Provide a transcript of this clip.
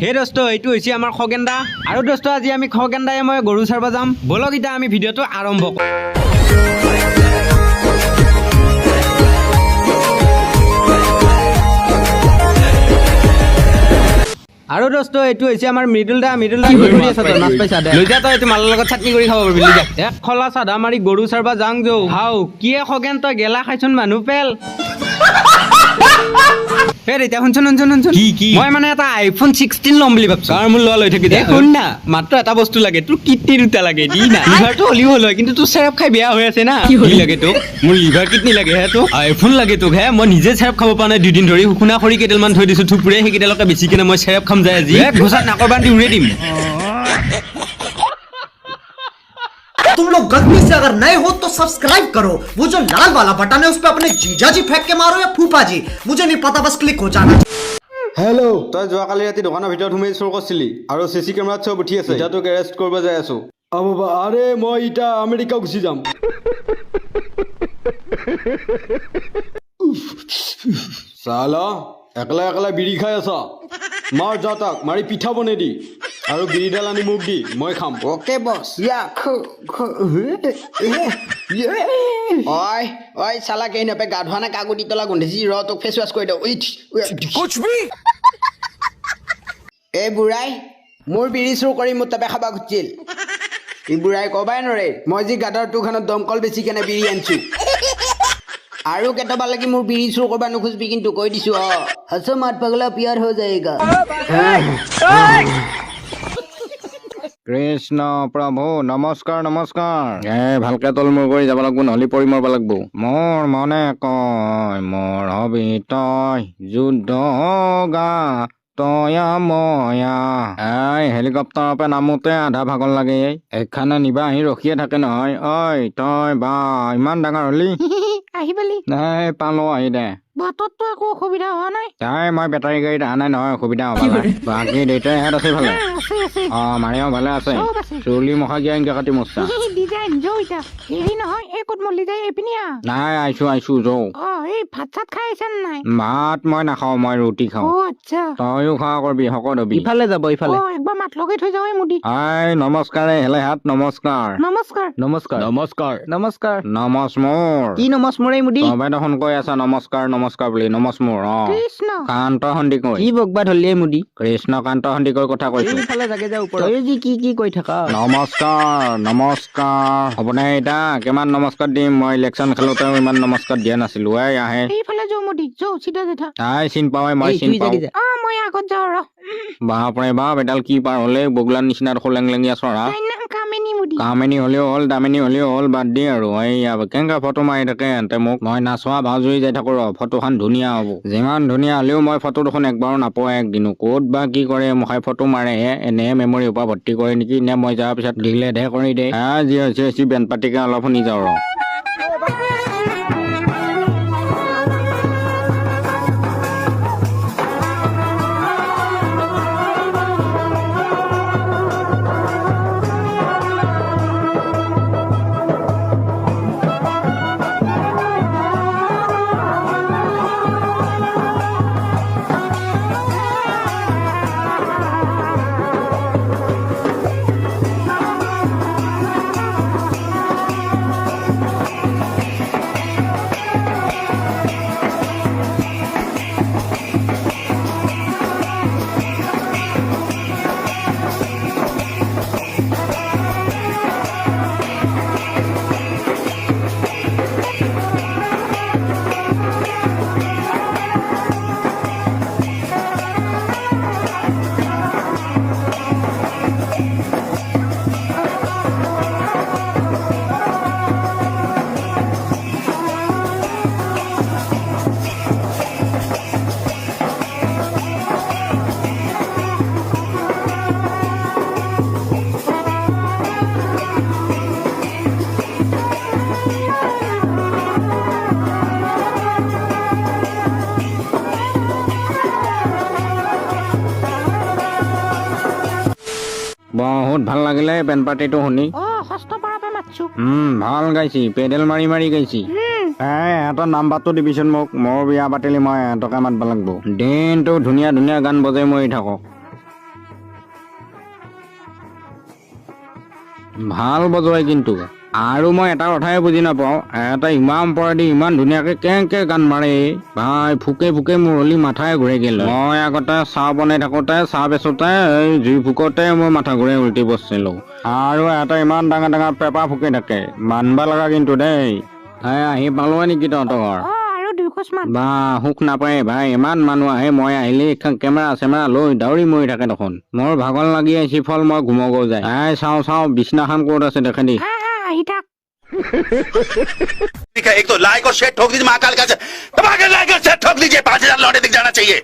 সেই দোস্ত এইটো হৈছে আমাৰ খগেন্দা। আৰু দোস্ত আজি আমি খগেন্দাই মই গৰু চাৰব যাম। বলক এতিয়া আমি ভিডিঅ'টো আৰম্ভ কৰোঁ। আৰু দোস্ত এইটো হৈছে আমাৰ মৃদুল দা। মৃদুল দা কি কৰি আছা তই মাছ পাইছা দে। লৈ যা তই এইটো মালৰ লগত চাটনি কৰি খাব পাৰিবি লৈ যা। এক খলা চাধা মাৰি গৰু চাৰবা যাং যৌ। হাও কিয়ে খগেন তই গেলা খাইছোন মানুহ পেল। এতিয়া শুনচোন শুনচোন শুনচোন কি, কি? মই মানে এটা আইফোন ছিক্সটিন ল'ম বুলি ভাবছ। কাৰ মোৰ লোৱা লৈ থাকি দে শুন না মাত্ৰ এটা বস্তু লাগে তোৰ কিডনী দুটা লাগে দি না। লিভাৰটো হ'লেও হ'ল হয় কিন্তু তোৰ চেৰাপ খাই বেয়া হৈ আছে না। কি লাগে তোক? মোৰ লিভাৰ কিডনী লাগে হে তোক। আইফোন লাগে তোক হে মই নিজে চেৰাপ খাব পৰা নাই দুদিন ধৰি শুকুনা খৰি কেইডালমান থৈ দিছো থুপুৰে সেইকেইডালকে বেছি কিনে মই চেৰাপ খাম যায় আজি। ঘোচাত নাকৰ বান্ধি উৰে দিম। तुम लोग गलती से अगर नए हो तो सब्सक्राइब करो वो जो लाल वाला बटन है उस पर अपने जीजा जी फेंक के मारो या फूफा जी मुझे नहीं पता बस क्लिक हो जाना হেল্ল' তই যোৱাকালি ৰাতি দোকানৰ ভিতৰত সোমাই চোৰ কৰিছিলি আৰু চি চি কেমেৰাত চব উঠি আছে এতিয়া তোক এৰেষ্ট কৰিব যাই আছো অ বাবা আৰে মই এতিয়া আমেৰিকা গুচি যাম চালা একলা একলা বিড়ি খাই আছা মাৰ যা তাক মাৰি পিঠা বনাই দি আৰু বিড়িডাল আনি মোক দি মই খাম। অ'কে বছ অই অই চালা কেই নাপে গা ধোৱা নাই কাকুটি তলা গোন্ধাইছি ৰ তোক ফেচ ৱাছ কৰি দিওঁ। এই বুঢ়াই মোৰ বিড়ি চুৰ কৰি মোৰ তাপে খাবা খুজিছিল। ই বুঢ়াই কবাই নৰে মই যি গাদৰ তোৰখনত দমকল বেছি কেনে বিড়ি আনিছো। আৰু কেতিয়াবা লাগি মোৰ বিড়ি চুৰ কৰিব নোখোজবি কিন্তু কৈ দিছো অ। হচ মাত পাগলা পিয়াৰ হৈ যায়গা। কৃষ্ণ প্ৰভু নমস্কাৰ নমস্কাৰ। এ ভালকে তল মূৰ কৰি যাব লাগিব নহ'লে পৰি মৰব লাগিব। মোৰ মনে কয় মোৰ হবি তই যুদ্ধ গা তয়া ময়া। এই হেলিকপ্টাৰৰ পৰা নামোতে আধা ভাগৰ লাগে। এখানে নিবা আহি ৰখিয়ে থাকে নহয়। ঐ তই বা ইমান ডাঙৰ হলি। আহি পালি নাই পালো আহি দে। বাটততো একো অসুবিধা হোৱা নাই। তাই মই বেটাৰী গাড়ীত অহা নাই নহয় অসুবিধা হ'ব নাই বাকী দেউতাই ইয়াত আছে ভালে অ মাৰিও ভালে আছে। চুলি মুখা গিয়া এনেকে কাটি মোচা ডিজাইন যৌ এতিয়া হেৰি নহয় এই ক'ত মলি যায় এইপিনি নাই আহিছো আহিছো যৌ অ এই ভাত চাত খাই আহিছে নে নাই? ভাত মই নাখাওঁ মই ৰুটি অ খাওঁ আচ্ছা। তইও খোৱা কৰবি শকত হবি। ইফালে যাব ইফালে। অ একবাৰ মাত লগাই থৈ যাওঁ এই মুদি। হাই নমস্কাৰে হেলে হাত নমস্কাৰ। নমস্কাৰ। নমস্কাৰ। নমস্কাৰ। নমস্কাৰ। নমস মোৰ কি নমස් মোৰে মুদি? তবে দেখোন কৈ আছা নমস্কাৰ নমস্কাৰ। বুলি নমস মোৰ অ। কৃষ্ণ। কান্ত সন্দিকৈ কি। বকবা ধৰিলে মুদি? কৃষ্ণকান্ত সন্দিকৈৰ কথা কৈছো। তই যি কি কি কৈ থাকা? নমস্কাৰ নমস্কাৰ। হ'বনে এতিয়া কিমান নমস্কাৰ দিম? মই ইলেকশ্যন খেলোতেও ইমান নমস্কাৰ দিয়া নাছিলো। এই আহে। এইফালে যৌ মুদি যৌ চিধা জেঠা তাই চিন পাৱে মই চিন পাওঁ। মই আগত যাওঁ ৰ। বাপৰে বাপ এডাল কি পাৰ হ'লে? বগলাৰ নিচিনা দেখো লেংলেঙীয়া চৰা তাইৰ নাম কামিনী হ'লেও হ'ল দামেনি হ'লেও হ'ল বাদ দি আৰু। এইয়া কেনেকা ফটো মাৰি থাকে এন্তে মোক মই নাচোৱা ভাজুৰি যাই থাকো ৰ ফটোখন ধুনীয়া হ'ব। যিমান ধুনীয়া হ'লেও মই ফটো দেখোন একবাৰো নাপাওঁ একদিনো। ক'ত বা কি কৰে মুখাই ফটো মাৰে এনে মেমৰি পৰা ভৰ্তি কৰে নেকি নে মই যোৱাৰ পিছত ডিলেটহে কৰি দে? হা যি হৈছে বেণ্ড পাতিকে অলপ শুনি যাওঁ ৰ। বহুত ভাল লাগিলে পেন পাৰ্টিটো শুনি। ভাল গাইছি পেডেল মাৰি মাৰি গাইছি। এটা নাম্বাৰটো দিবিচোন মোক মোৰ বিয়া পাতিলে মই এটকা মাতিব লাগিব। দিনটো ধুনীয়া ধুনীয়া গান বজাই মৰি থাকক। ভাল বজোৱাই কিন্তু। আৰু মই এটা কথাই বুজি নাপাওঁ। এটা ইমান পৰেদি ইমান ধুনীয়াকে কেনেকে গান মাৰে। ভাই ফুকে ফুকে মোৰ হলি মাথাই ঘূৰাই গেল। মই আগতে চাহ বনাই থাকোঁতে চাহ বেচোঁতে এই জুই ফুকতে মই মাথা ঘূৰাই উল্টি বচিলোঁ। আৰু এটা ইমান ডাঙৰ ডাঙৰ পেপা ফুকি থাকে। মানবা লগা কিন্তু দেই। এই আহি পালোৱে নেকি তহঁতৰ ঘৰ? বা সুখ নাপায়। ভাই ইমান মানুহ আহে। মই আহিলে কেমেৰা চেমেৰা লৈ দাউৰি মৰি থাকে দেখোন। মোৰ ভাগৰ লাগি আহিছে ফল মই ঘুমগৈ যায়। আই চাওঁ চাওঁ বিছনাখন ক'ত আছে দেখে দি ठीक है एक तो लाइक और शेयर ठोक दीजिए महाकाल का तबाह लाइक और शेयर ठोक दीजिए पांच हजार लौटे दिख जाना चाहिए